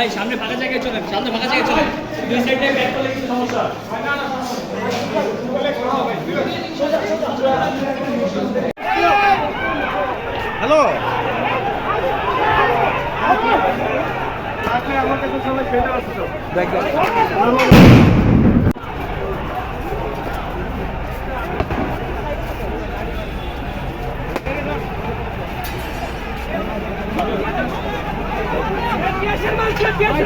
ভাই সামনে ফাঁকা জায়গায় চলেন সামনে ফাঁকা জায়গায় চলেন। দুই সাইডে ব্যাক করলে কিছু সমস্যা হ্যালো। ভাই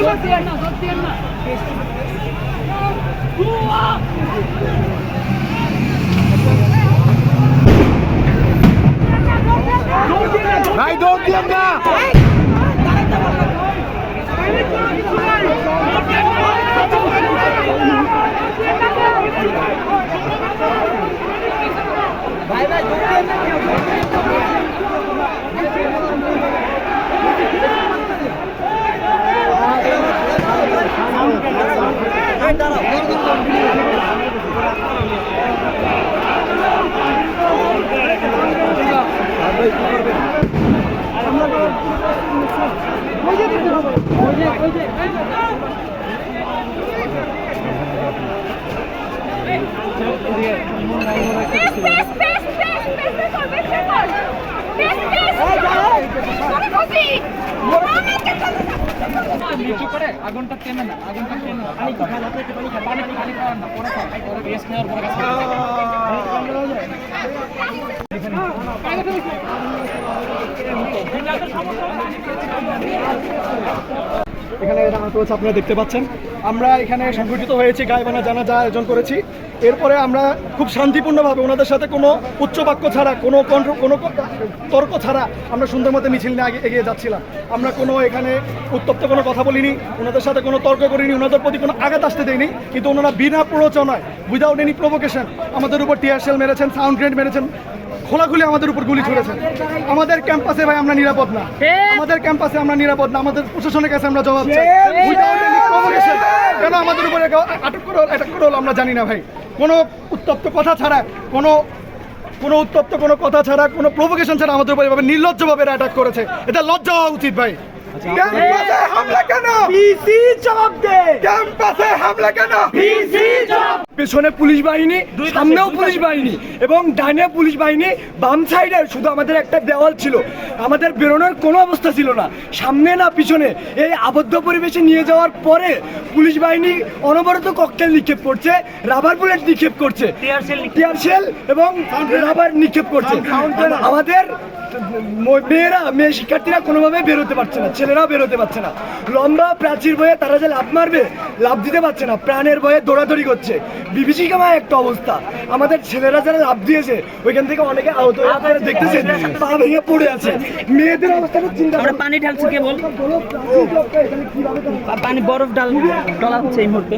নিচু করে আগুনটা টেনে না আগুনটা টেনে না পানি কি খালি পানি খাওয়ার না পরে খাও পরে রেস্ট নেওয়ার পরে এখানে রান্না আপনারা দেখতে পাচ্ছেন। আমরা এখানে সংগঠিত হয়েছি গায়েবানা জানাজা আয়োজন করেছি। এরপরে আমরা খুব শান্তিপূর্ণভাবে ওনাদের সাথে কোনো উচ্চবাক্য ছাড়া, কোনো কণ্ঠ কোনো তর্ক ছাড়া আমরা সুন্দর মতো মিছিল নিয়ে এগিয়ে যাচ্ছিলাম। আমরা কোনো এখানে উত্তপ্ত কোনো কথা বলিনি, ওনাদের সাথে কোনো তর্ক করিনি, ওনাদের প্রতি কোনো আঘাত আসতে দেয়নি। কিন্তু ওনারা বিনা প্ররোচনায় উইদাউট এনি প্রভোকেশন আমাদের উপর টিয়ার সেল মেরেছেন সাউন্ড গ্রেড মেরেছেন খোলাখুলি আমাদের উপর গুলি ছুড়েছেন। আমাদের ক্যাম্পাসে ভাই আমরা নিরাপদ না। আমাদের ক্যাম্পাসে আমরা নিরাপদ না। আমাদের প্রশাসনের কাছে আমরা জবাব চাই। কেন আমাদের উপরে আটক করে অ্যাটাক করে হলো আমরা জানি না ভাই। কোনো উত্তপ্ত কথা ছাড়া কোনো কোনো উত্তপ্ত কোনো কথা ছাড়া কোনো প্রভোকেশন ছাড়া আমাদের উপরে এভাবে নির্লজ্জভাবে অ্যাটাক করেছে। এটা লজ্জা হওয়া উচিত ভাই। ক্যাম্পাসে হামলা কেন? পিসি জবাব দে। ক্যাম্পাসে হামলা কেন? পিসি জবাব পেছনে পুলিশ বাহিনী সামনেও পুলিশ বাহিনী এবং ডানে পুলিশ বাহিনী বাম সাইডে শুধু আমাদের একটা দেওয়াল ছিল। আমাদের বেরোনোর কোনো অবস্থা ছিল না। সামনে না পিছনে এই আবদ্ধ পরিবেশে নিয়ে যাওয়ার পরে পুলিশ বাহিনী অনবরত ককটেল নিক্ষেপ করছে রাবার বুলেট নিক্ষেপ করছে। টিয়ার শেল এবং রাবার নিক্ষেপ করছে। আমাদের মেয়েরা মেয়ে শিক্ষার্থীরা কোনোভাবে বেরোতে পারছে না ছেলেরাও বেরোতে পারছে না। লম্বা প্রাচীর বয়ে তারা যে লাভ মারবে লাভ দিতে পারছে না প্রাণের বয়ে দৌড়াদৌড়ি করছে। বিভীষিকাময় একটা অবস্থা। আমাদের ছেলেরা যারা লাভ দিয়েছে ওইখান থেকে অনেকে আহত হয়ে আপনারা দেখতেছেন পা ভেঙে পড়ে আছে। মেয়েদের অবস্থাটা চিন্তা আমরা পানি ঢালছে কেবল? পানি বরফ ডাল ডলা হচ্ছে এই মুহূর্তে।